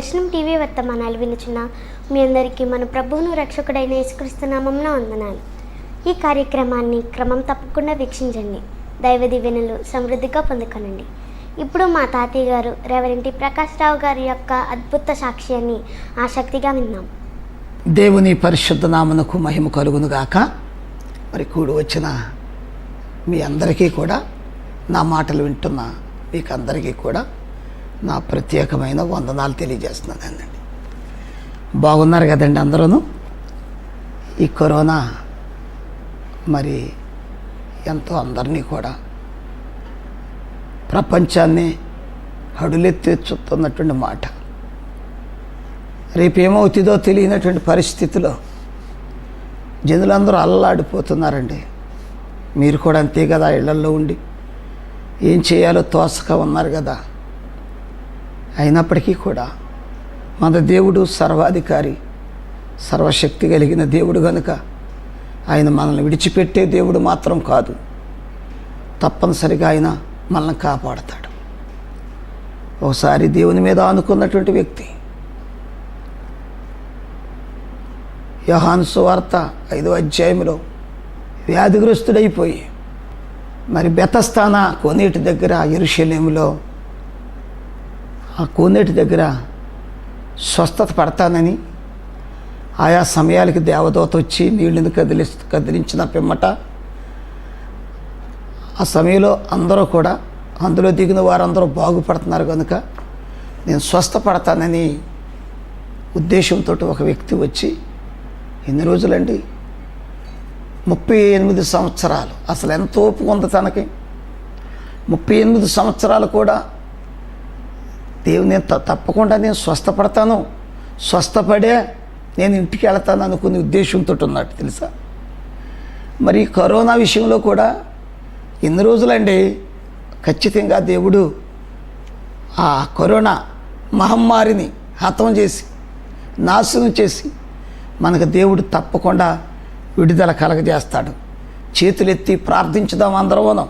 దర్శనం టీవీ వర్తమానాలు వినుచున్న మీ అందరికీ మన ప్రభువును రక్షకుడైన యేసుక్రీస్తునామంలో వందనాలు. ఈ కార్యక్రమాన్ని క్రమం తప్పకుండా వీక్షించండి. దైవ దీవెనలు సమృద్ధిగా పొందుకొనండి. ఇప్పుడు మా తాతయ్య గారు రెవరెంటి ప్రకాష్ రావు గారి యొక్క అద్భుత సాక్ష్యాన్ని ఆసక్తిగా విన్నాం. దేవుని పరిశుద్ధ నామనకు మహిమ కలుగునుగాక మరి కూడి వచ్చిన మీ అందరికీ కూడా నా మాటలు వింటున్న మీకు అందరికీ కూడా నా ప్రత్యేకమైన వందనాలు తెలియజేస్తున్నానండి బాగున్నారు కదండి అందరూ ఈ కరోనా మరి ఎంతో అందరినీ కూడా ప్రపంచాన్ని హడులెత్తిస్తున్నటువంటి మాట. రేపేమవుతుందో తెలియనటువంటి పరిస్థితిలో జనులందరూ అల్లాడిపోతున్నారండి. మీరు కూడా అంతే కదా ఇళ్ళల్లో ఉండి ఏం చేయాలో తోసక ఉన్నారు కదా. అయినప్పటికీ కూడా మన దేవుడు సర్వాధికారి సర్వశక్తి కలిగిన దేవుడు కనుక ఆయన మనల్ని విడిచిపెట్టే దేవుడు మాత్రం కాదు. తప్పనిసరిగా ఆయన మనల్ని కాపాడతాడు. ఒకసారి దేవుని మీద ఆనుకున్నటువంటి వ్యక్తి యహాన్సు వార్త ఐదో అధ్యాయంలో వ్యాధిగ్రస్తుడైపోయి మరి బెతస్థాన కొనేటి దగ్గర ఎరుషలేములో ఆ కోనేటి దగ్గర స్వస్థత పడతానని ఆయా సమయాలకి దేవదూత వచ్చి నీళ్ళని కదిలి కదిలించిన పిమ్మట ఆ సమయంలో అందరూ కూడా అందులో దిగిన వారందరూ బాగుపడుతున్నారు కనుక నేను స్వస్థపడతానని ఉద్దేశంతో ఒక వ్యక్తి వచ్చి ఎన్ని రోజులండి? ముప్పై ఎనిమిది సంవత్సరాలు. అసలు ఎంత ఓపిక ఉంది తనకి? ముప్పై ఎనిమిది సంవత్సరాలు కూడా దేవుని నేను త- తప్పకుండా నేను స్వస్థపడతాను. స్వస్థపడే నేను ఇంటికి వెళ్తాను అనుకునే ఉద్దేశంతో ఉన్నట్టు తెలుసా? మరి కరోనా విషయంలో కూడా ఎన్ని రోజులండి ఖచ్చితంగా దేవుడు ఆ కరోనా మహమ్మారిని హతం చేసి నాశనం చేసి మనకు దేవుడు తప్పకుండా విడుదల కలగజేస్తాడు. చేతులెత్తి ప్రార్థించుదాం అందరం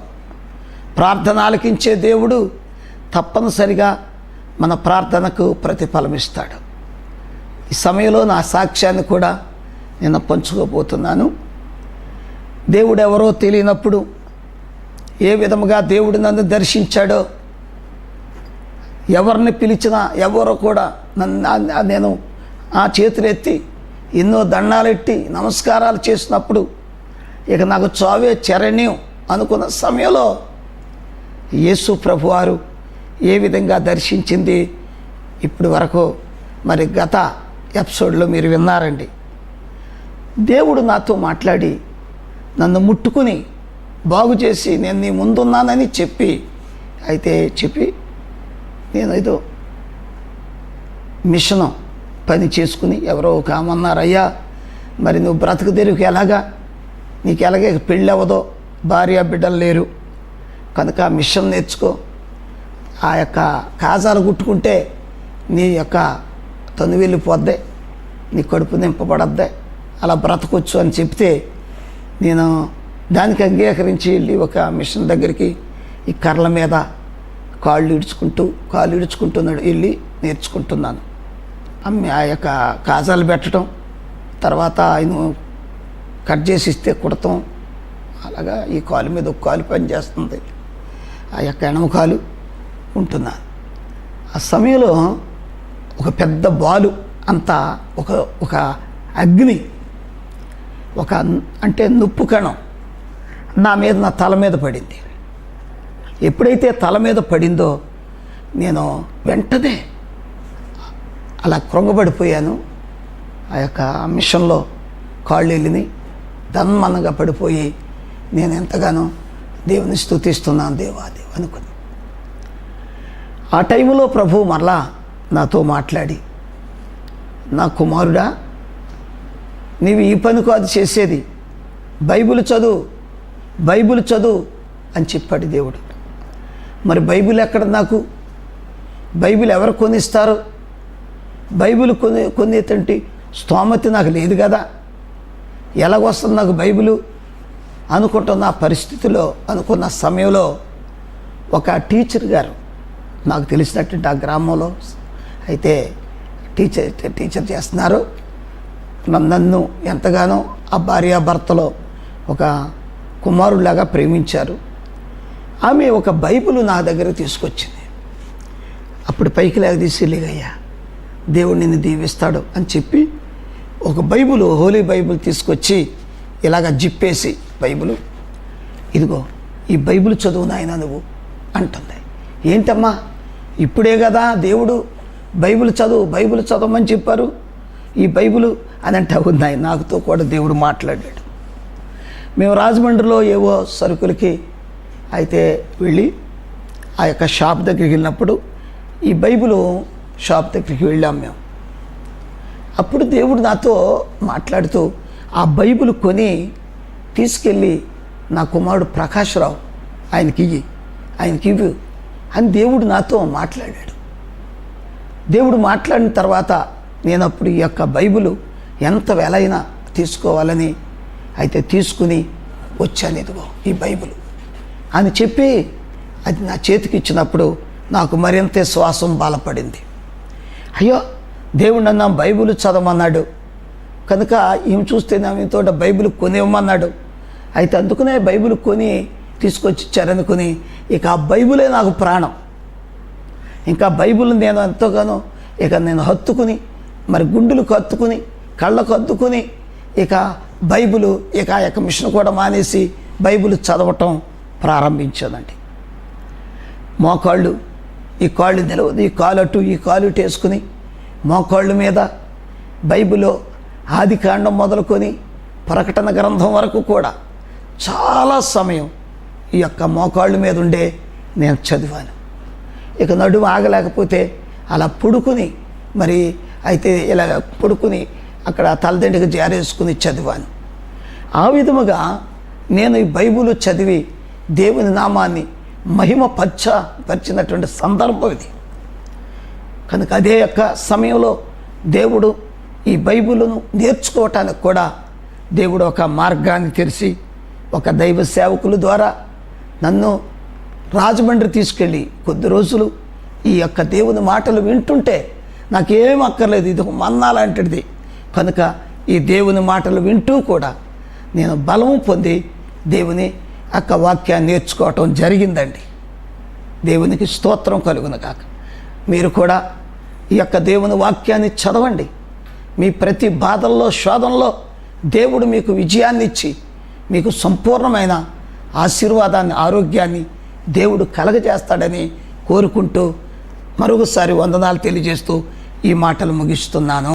ప్రార్థన ఆలకించే దేవుడు తప్పనిసరిగా మన ప్రార్థనకు ప్రతిఫలం ఇస్తాడు ఈ సమయంలో నా సాక్ష్యాన్ని కూడా నేను పంచుకోబోతున్నాను. దేవుడు ఎవరో తెలియనప్పుడు ఏ విధముగా దేవుడు నన్ను దర్శించాడో ఎవరిని పిలిచినా ఎవరో కూడా నన్ను నేను ఆ చేతులెత్తి ఎన్నో దండాలెట్టి నమస్కారాలు చేసినప్పుడు ఇక నాకు చావే చరణ్యం అనుకున్న సమయంలో యేసు ప్రభువారు ఏ విధంగా దర్శించింది? ఇప్పటి వరకు మరి గత ఎపిసోడ్లో మీరు విన్నారండి. దేవుడు నాతో మాట్లాడి నన్ను ముట్టుకుని బాగు చేసి నేను నీ ముందున్నానని చెప్పి అయితే చెప్పి నేను ఏదో మిషను పని చేసుకుని ఎవరో కామన్నారయ్యా మరి నువ్వు బ్రతుకు తెరువుకి ఎలాగా? నీకు ఎలాగే పెళ్ళి అవ్వదో? భార్య బిడ్డలు లేరు. కనుక మిషన్ నేర్చుకో. ఆ యొక్క కాజాలు కుట్టుకుంటే నీ యొక్క తను వెళ్ళిపోద్దే నీ కడుపు నింపబడద్దే అలా బ్రతకొచ్చు అని చెప్తే నేను దానికి అంగీకరించి వెళ్ళి ఒక మిషన్ దగ్గరికి ఈ కర్రల మీద కాళ్ళు ఇడుచుకుంటూ కాళ్ళు ఇడుచుకుంటున్నాడు వెళ్ళి నేర్చుకుంటున్నాను. అమ్మి ఆ యొక్క కాజాలు పెట్టడం తర్వాత ఆయన కట్ చేసి ఇస్తే కుడతాం అలాగా ఈ కాలు మీద ఒక కాలు పనిచేస్తుంది. ఆ యొక్క ఎడమ కాలు ఉంటున్నాను ఆ సమయంలో ఒక పెద్ద బాలు అంతా ఒక ఒక అగ్ని ఒక అంటే నొప్పు కణం నా మీద నా తల మీద పడింది. ఎప్పుడైతే తల మీద పడిందో నేను వెంటనే అలా కృంగబడిపోయాను. ఆ యొక్క మిషన్లో కాళ్ళు వెళ్ళిని దన్మనంగా పడిపోయి నేను ఎంతగానో దేవుని స్తుతిస్తున్నాను దేవా దేవ అనుకుని ఆ టైంలో ప్రభు మరలా నాతో మాట్లాడి నా కుమారుడా నీవు ఈ పని కాదు చేసేది. బైబిల్ చదువు బైబిల్ చదువు అని చెప్పాడు దేవుడు. మరి బైబిల్ ఎక్కడ నాకు? బైబిల్ ఎవరు కొనిస్తారు? బైబిల్ కొని కొనేటంటి స్తోమతి నాకు లేదు కదా. ఎలాగొస్తుంది నాకు బైబిలు? అనుకుంటున్న పరిస్థితిలో అనుకున్న సమయంలో ఒక టీచర్ గారు నాకు తెలిసినటువంటి ఆ గ్రామంలో అయితే టీచర్ టీచర్ చేస్తున్నారు. నన్ను ఎంతగానో ఆ భార్యాభర్తలో ఒక కుమారులాగా ప్రేమించారు. ఆమె ఒక బైబిల్ నా దగ్గర తీసుకొచ్చింది. అప్పుడు పైకి లేకదీసి లేగయ్యా దేవుడు నిన్ను దీవిస్తాడు అని చెప్పి ఒక బైబుల్ హోలీ బైబిల్ తీసుకొచ్చి ఇలాగ జిప్పేసి బైబిల్ ఇదిగో ఈ బైబిల్ చదువు నాయన నువ్వు అంటుంది. ఏంటమ్మా ఇప్పుడే కదా దేవుడు బైబిల్ చదువు బైబిల్ చదవమని చెప్పారు. ఈ బైబిల్ అని అంటే అవును నాకుతో కూడా దేవుడు మాట్లాడాడు. మేము రాజమండ్రిలో ఏవో సరుకులకి అయితే వెళ్ళి ఆ యొక్క షాప్ దగ్గరికి వెళ్ళినప్పుడు ఈ బైబిల్ షాప్ దగ్గరికి వెళ్ళాం మేము. అప్పుడు దేవుడు నాతో మాట్లాడుతూ ఆ బైబిల్ కొని తీసుకెళ్ళి నా కుమారుడు ప్రకాశ్రావు ఆయనకి ఇయ్యి ఆయనకి ఇవ్వు. అని దేవుడు నాతో మాట్లాడాడు. దేవుడు మాట్లాడిన తర్వాత నేను అప్పుడు ఈ యొక్క బైబిల్ ఎంత వెలైనా తీసుకోవాలని అయితే తీసుకుని వచ్చాను ఇదిగో ఈ బైబిల్. అని చెప్పి అది నా చేతికి ఇచ్చినప్పుడు నాకు మరింత శ్వాసం బలపడింది. అయ్యో దేవుడు నన్ను ఆ బైబిల్ చదవమన్నాడు. కనుక ఈమె చూస్తే ఆమెతో బైబిల్ కొనివ్వమన్నాడు. అయితే అందుకునే బైబిల్ కొని తీసుకొచ్చి ఇచ్చారనుకుని ఇక ఆ బైబులే నాకు ప్రాణం. ఇంకా బైబుల్ నేను ఎంతగానో ఇక నేను హత్తుకుని మరి గుండెలకు హత్తుకుని కళ్ళకు హత్తుకుని ఇక బైబిల్ ఇక యొక్క మిషన్ కూడా మానేసి బైబుల్ చదవటం ప్రారంభించానండి. మోకాళ్ళు ఈ కాళ్ళు నిలవదు ఈ కాలు అటు ఈ కాలు వేసుకుని మోకాళ్ళు మీద బైబిల్లో ఆది కాండం మొదలుకొని ప్రకటన గ్రంథం వరకు కూడా చాలా సమయం ఈ యొక్క మోకాళ్ళ మీద ఉండే నేను చదివాను. ఇక నడుము ఆగలేకపోతే అలా పుడుకుని మరి అయితే ఇలా పుడుకుని అక్కడ తలదండ్రికి జారేసుకుని చదివాను. ఆ విధముగా నేను ఈ బైబుల్ చదివి దేవుని నామాన్ని మహిమ పచ్చ పరిచినటువంటి సందర్భం ఇది. కనుక అదే యొక్క సమయంలో దేవుడు ఈ బైబుల్ను నేర్చుకోవటానికి కూడా దేవుడు ఒక మార్గాన్ని తెరిచి ఒక దైవ సేవకుల ద్వారా నన్ను రాజమండ్రి తీసుకెళ్ళి కొద్ది రోజులు ఈ యొక్క దేవుని మాటలు వింటుంటే నాకేం అక్కర్లేదు. ఇది ఒక మన్నా లాంటిది. కనుక ఈ దేవుని మాటలు వింటూ కూడా నేను బలం పొంది దేవుని యొక్క వాక్యాన్ని నేర్చుకోవటం జరిగిందండి. దేవునికి స్తోత్రం కలుగును కాక మీరు కూడా ఈ యొక్క దేవుని వాక్యాన్ని చదవండి. మీ ప్రతి బాధల్లో శోధనలో దేవుడు మీకు విజయాన్ని ఇచ్చి మీకు సంపూర్ణమైన ఆశీర్వాదాన్ని ఆరోగ్యాన్ని దేవుడు కలగజేస్తాడని కోరుకుంటూ మరొకసారి వందనాలు తెలియజేస్తూ ఈ మాటలు ముగిస్తున్నాను.